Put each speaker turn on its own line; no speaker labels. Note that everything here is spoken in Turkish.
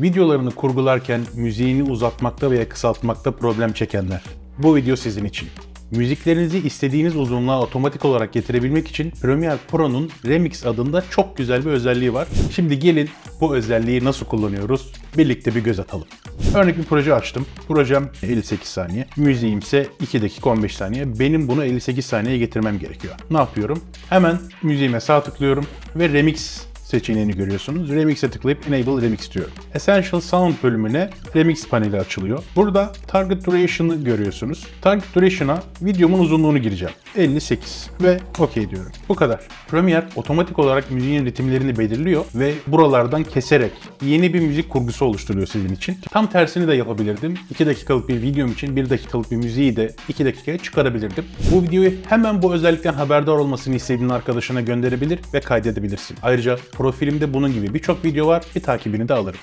Videolarını kurgularken müziğini uzatmakta veya kısaltmakta problem çekenler. Bu video sizin için. Müziklerinizi istediğiniz uzunluğa otomatik olarak getirebilmek için Premiere Pro'nun Remix adında çok güzel bir özelliği var. Şimdi gelin bu özelliği nasıl kullanıyoruz birlikte bir göz atalım. Örnek bir proje açtım. Projem 58 saniye. Müziğim ise 2 dakika 15 saniye. Benim bunu 58 saniyeye getirmem gerekiyor. Ne yapıyorum? Hemen müziğime sağ tıklıyorum ve Remix seçeneğini görüyorsunuz. Remix'e tıklayıp Enable Remix diyorum. Essential Sound bölümüne Remix paneli açılıyor. Burada Target Duration'ı görüyorsunuz. Target Duration'a videomun uzunluğunu gireceğim. 58 ve OK diyorum. Bu kadar. Premiere otomatik olarak müziğin ritimlerini belirliyor ve buralardan keserek yeni bir müzik kurgusu oluşturuyor sizin için. Tam tersini de yapabilirdim. 2 dakikalık bir videom için 1 dakikalık bir müziği de 2 dakikaya çıkarabilirdim. Bu videoyu hemen bu özellikten haberdar olmasını istediğin arkadaşına gönderebilir ve kaydedebilirsin. Ayrıca profilimde bunun gibi birçok video var. Bir takibini de alırım.